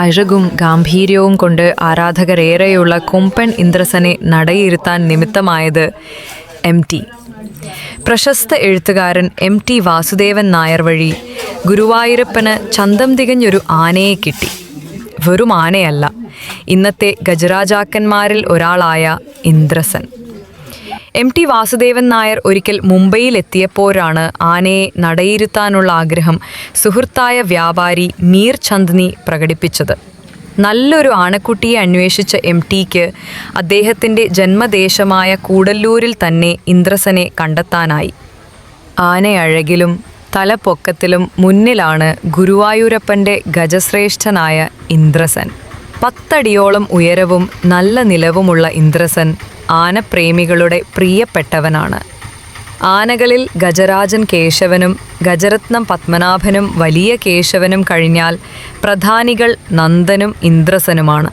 അഴകും ഗാംഭീര്യവും കൊണ്ട് ആരാധകരേറെയുള്ള കുമ്പൻ ഇന്ദ്രസനെ നടയിരുത്താൻ നിമിത്തമായത് M T. പ്രശസ്ത എഴുത്തുകാരൻ എം ടി വാസുദേവൻ നായർ വഴി ഗുരുവായൂരപ്പന് ചന്തം തികഞ്ഞൊരു ആനയെ കിട്ടി. വെറും ആനയല്ല ഇന്നത്തെ ഗജരാജാക്കന്മാരിൽ ഒരാളായ ഇന്ദ്രസൻ. എം ടി വാസുദേവൻ നായർ ഒരിക്കൽ മുംബൈയിൽ എത്തിയപ്പോഴാണ് ആനയെ നടയിരുത്താനുള്ള ആഗ്രഹം സുഹൃത്തായ വ്യാപാരി മീർ ചന്ദ്നി പ്രകടിപ്പിച്ചത്. നല്ലൊരു ആനക്കുട്ടിയെ അന്വേഷിച്ച എം ടിക്ക് അദ്ദേഹത്തിന്റെ ജന്മദേശമായ കൂടല്ലൂരിൽ തന്നെ ഇന്ദ്രസനെ കണ്ടെത്താനായി. ആനയഴകിലും തലപ്പൊക്കത്തിലും മുന്നിലാണ് ഗുരുവായൂരപ്പന്റെ ഗജശ്രേഷ്ഠനായ ഇന്ദ്രസൻ. പത്തടിയോളം ഉയരവും നല്ല നിലവുമുള്ള ഇന്ദ്രസൻ ആനപ്രേമികളുടെ പ്രിയപ്പെട്ടവനാണ്. ആനകളിൽ ഗജരാജൻ കേശവനും ഗജരത്നം പത്മനാഭനും വലിയ കേശവനും കഴിഞ്ഞാൽ പ്രധാനികൾ നന്ദനും ഇന്ദ്രസനുമാണ്.